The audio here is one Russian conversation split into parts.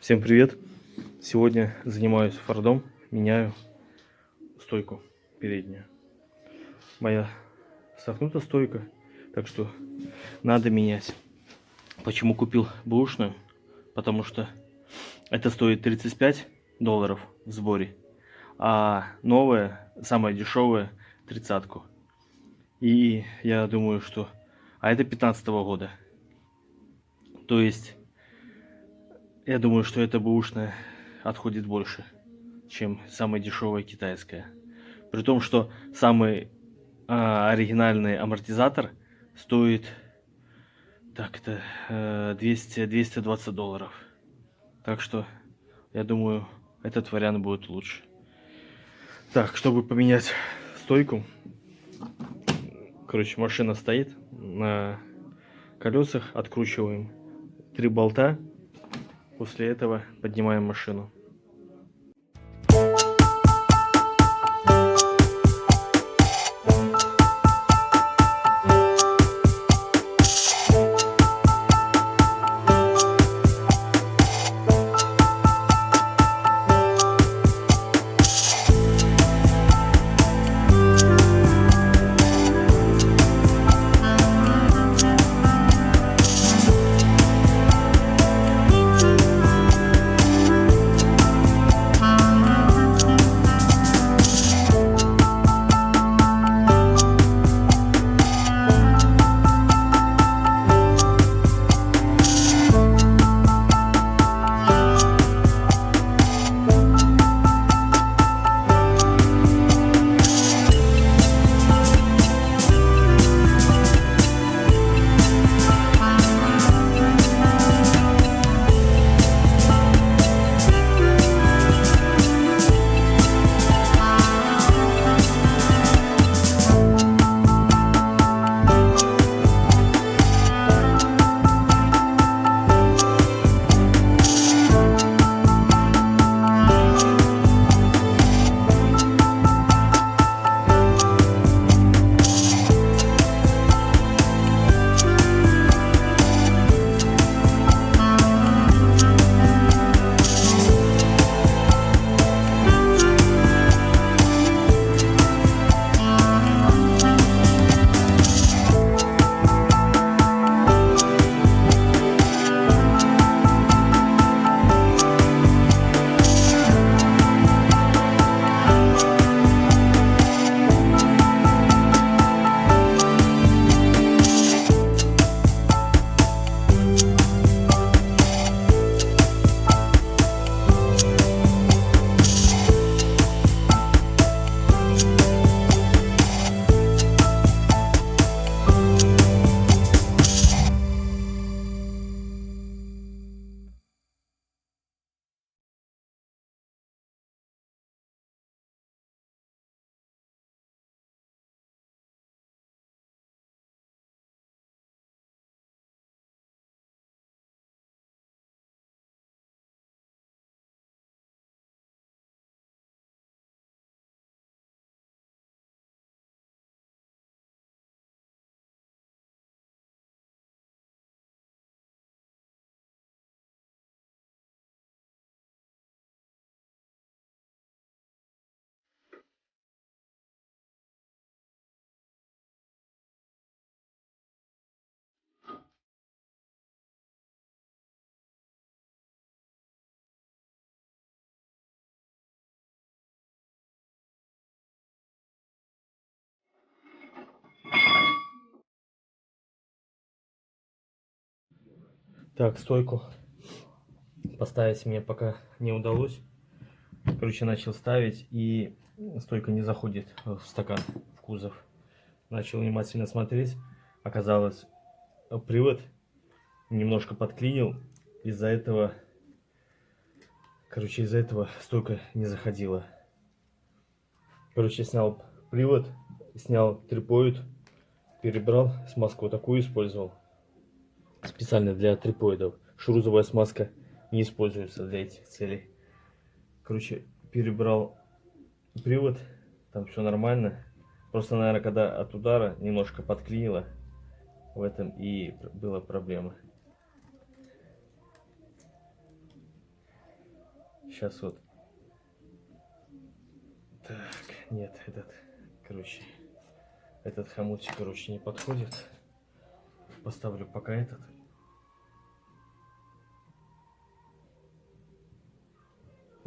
Всем привет! Сегодня занимаюсь фордом, меняю стойку переднюю. Моя сохнута стойка, так что надо менять. Почему купил бэушную? Потому что это стоит 35 долларов в сборе, а новая, самая дешевая, тридцатку. И я думаю, что... А это 15 года. То есть я думаю, что эта бэушная отходит больше, чем самая дешевая китайская. При том, что самый а, оригинальный амортизатор стоит так это э, 200 220 долларов. Так что я думаю, этот вариант будет лучше. Так, чтобы поменять стойку, короче, машина стоит на колесах, откручиваем три болта После этого поднимаем машину. Так, стойку поставить мне пока не удалось. Короче, начал ставить, и стойка не заходит в стакан, в кузов. Начал внимательно смотреть. Оказалось, привод немножко подклинил. Из-за этого, короче, из-за этого стойка не заходила. Короче, снял привод, снял трипоид, перебрал, смазку такую использовал специально для трипоидов. Шрузовая смазка не используется для этих целей. Короче, перебрал привод, там все нормально. Просто, наверное, когда от удара немножко подклинило, в этом и была проблема. Сейчас вот. Так, нет, этот, короче, этот хомутик, короче, не подходит. Поставлю пока этот.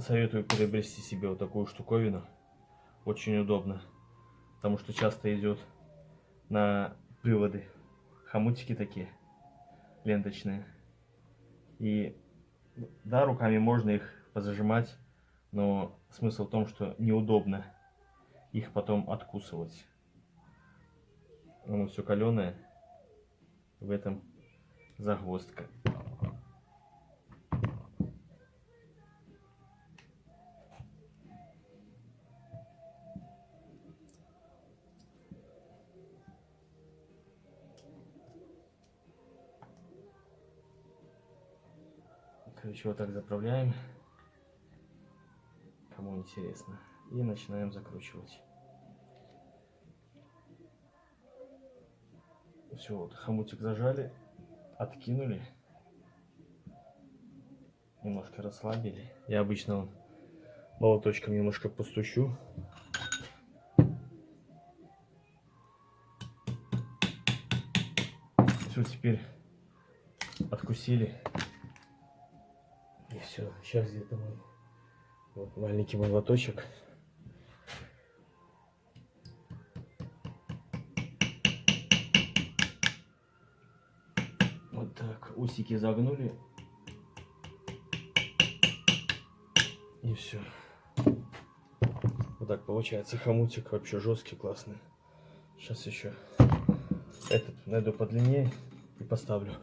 Советую приобрести себе вот такую штуковину. Очень удобно. Потому что часто идет на приводы хомутики такие ленточные. И да, руками можно их позажимать, но смысл в том, что неудобно их потом откусывать. Оно все каленое. В этом загвоздка. Короче, вот так заправляем. Кому интересно. И начинаем закручивать. Все, вот хомутик зажали, откинули. Немножко расслабили. Я обычно молоточком немножко постучу. Все, теперь откусили. Все, сейчас где-то мой вот маленький молоточек. Вот так, усики загнули. И все. Вот так получается хомутик вообще жесткий, классный. Сейчас еще этот найду подлиннее и поставлю.